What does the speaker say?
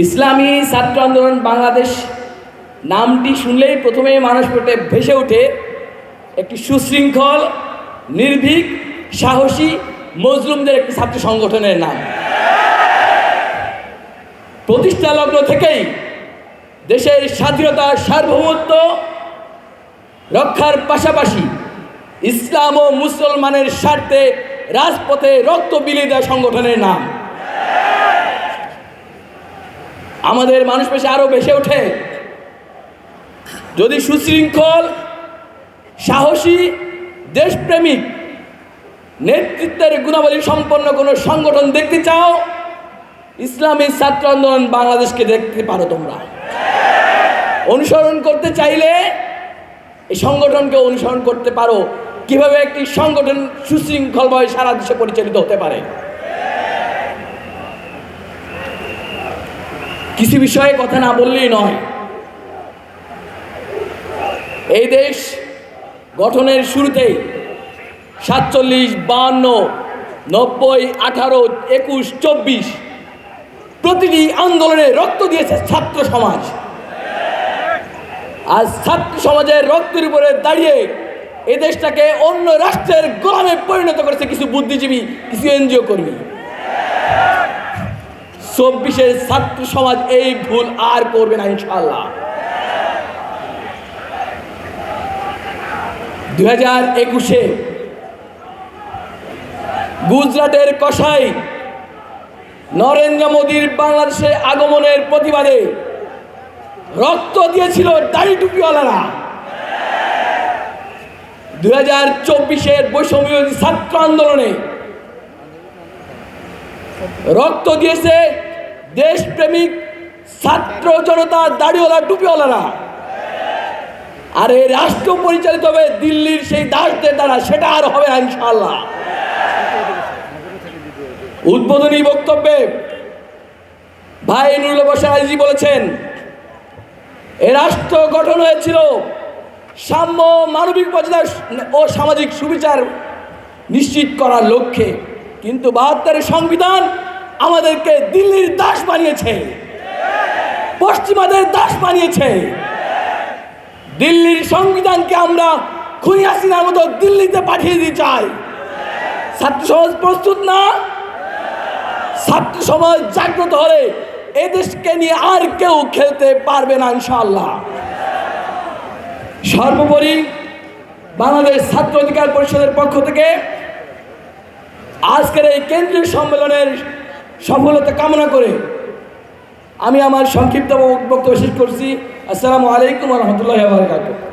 ইসলামী ছাত্র আন্দোলন বাংলাদেশ নামটি শুনলেই প্রথমেই মানুষ পেটে ভেসে ওঠে একটি সুশৃঙ্খল, নির্ভীক, সাহসী, মজলুমদের একটি ছাত্র সংগঠনের নাম। প্রতিষ্ঠা লগ্ন থেকেই দেশের স্বাধীনতা সার্বভৌমত্ব রক্ষার পাশাপাশি ইসলাম ও মুসলমানের স্বার্থে রাজপথে রক্ত বিলিয়ে দেওয়া সংগঠনের নাম। আমাদের মানুষ পেশে আরও বেশি ওঠে। যদি সুশৃঙ্খল, সাহসী, দেশপ্রেমিক নেতৃত্বের গুণাবলী সম্পন্ন কোনো সংগঠন দেখতে চাও, ইসলামী ছাত্র আন্দোলন বাংলাদেশকে দেখতে পারো তোমরা। অনুসরণ করতে চাইলে এই সংগঠনকে অনুসরণ করতে পারো। কীভাবে একটি সংগঠন সুশৃঙ্খলভাবে সারা দেশে পরিচালিত হতে পারে? কিছু বিষয়ে কথা না বললেই নয়। এই দেশ গঠনের শুরুতেই সাতচল্লিশ, বাহান্ন, নব্বই, আঠারো, একুশ, চব্বিশ প্রতিটি আন্দোলনে রক্ত দিয়েছে ছাত্র সমাজ। আজ ছাত্র সমাজের রক্তের উপরে দাঁড়িয়ে এ দেশটাকে অন্য রাষ্ট্রের গোলামে পরিণত করেছে কিছু বুদ্ধিজীবী, কিছু এনজিও কর্মী। চব্বিশের ছাত্র সমাজ এই ভুল আর করবে না ইনশাল্লাহ দুই হাজার একুশে গুজরাটের কষাই নরেন্দ্র মোদীর বাংলাদেশে আগমনের প্রতিবাদে রক্ত দিয়েছিল দাড়ি টুপিওয়ালারা। দুই হাজার চব্বিশের বৈষম্য ছাত্র আন্দোলনে রক্ত দিয়েছে দেশপ্রেমিক ছাত্র জনতা দাড়িওয়ালা টুপিওয়ালারা। আর এই রাষ্ট্র পরিচালিত হবে দিল্লির সেই দাসদের দ্বারা, সেটা আর হবে ইনশাল্লাহ উদ্বোধনী বক্তব্যে ভাই নুরুল বলেছেন, এ রাষ্ট্র গঠন হয়েছিল সাম্য মানবিক মর্যাদা ও সামাজিক সুবিচার নিশ্চিত করার লক্ষ্যে। কিন্তু বাহাত্তরের সংবিধান আমাদেরকে দিল্লির দাস বানিয়েছে। পশ্চিমাদের দাস বানিয়েছে। দিল্লির সংবিধানকে আমরা খুনি হাসিনার মতো দিল্লিতে পাঠিয়ে দিতে চাই। ছাত্র সমাজ প্রস্তুত না? ছাত্র সমাজ জাগ্রত হলে এদেশকে নিয়ে আর কেউ খেলতে পারবে না ইনশাল্লাহ সর্বোপরি বাংলাদেশ ছাত্র অধিকার পরিষদের পক্ষ থেকে আজকের এই কেন্দ্রীয় সম্মেলনের সফলতা কামনা করে আমি আমার সংক্ষিপ্ত বক্তব্য শেষ করছি। আসসালামু আলাইকুম রহমতুল্লাহ বারকাতুহ।